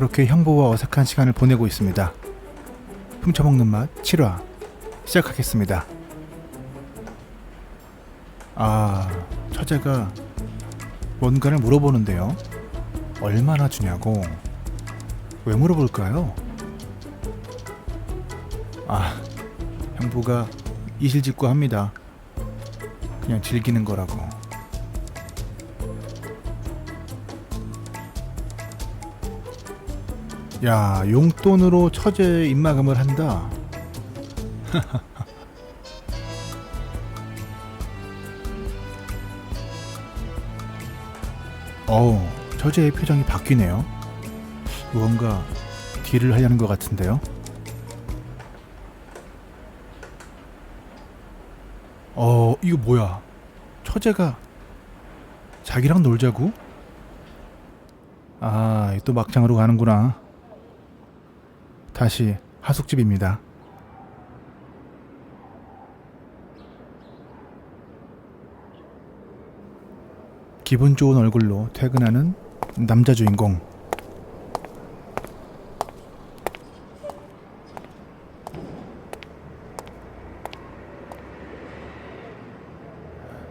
그렇게 형부와 어색한 시간을 보내고 있습니다. 훔쳐먹는 맛 7화 시작하겠습니다. 아, 처제가 뭔가를 물어보는데요. 얼마나 주냐고. 왜 물어볼까요? 아, 형부가 이실직고 합니다. 그냥 즐기는 거라고. 야, 용돈으로 처제 입마감을 한다. 어우, 처제의 표정이 바뀌네요. 무언가 딜을 하려는 것 같은데요. 어, 이거 뭐야? 처제가 자기랑 놀자고? 아, 또 막장으로 가는구나. 다시 하숙집입니다. 기분 좋은 얼굴로 퇴근하는 남자 주인공.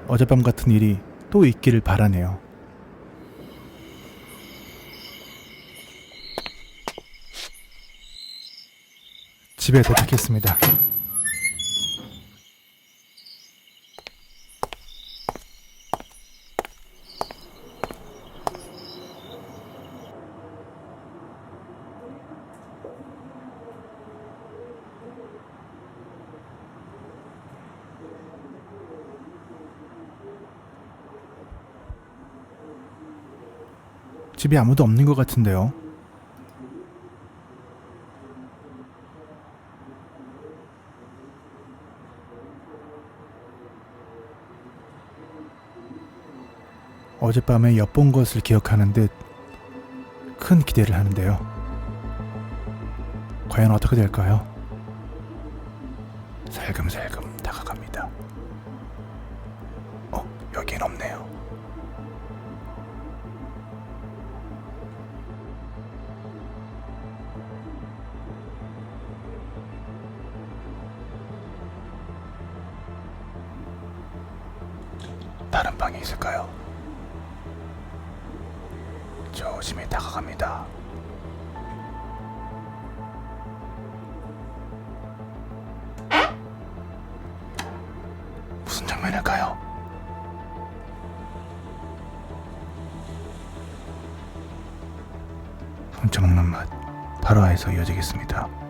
어젯밤 같은 일이 또 있기를 바라네요. 집에 도착했습니다. 집에 아무도 없는 것 같은데요. 어젯밤에 엿본 것을 기억하는 듯 큰 기대를 하는데요. 과연 어떻게 될까요? 살금살금 다가갑니다. 어, 여긴 없네요. 다른 방에 있을까요? 조심히 다가갑니다. 무슨 장면일까요? 훔쳐먹는 맛 8화에서 이어지겠습니다.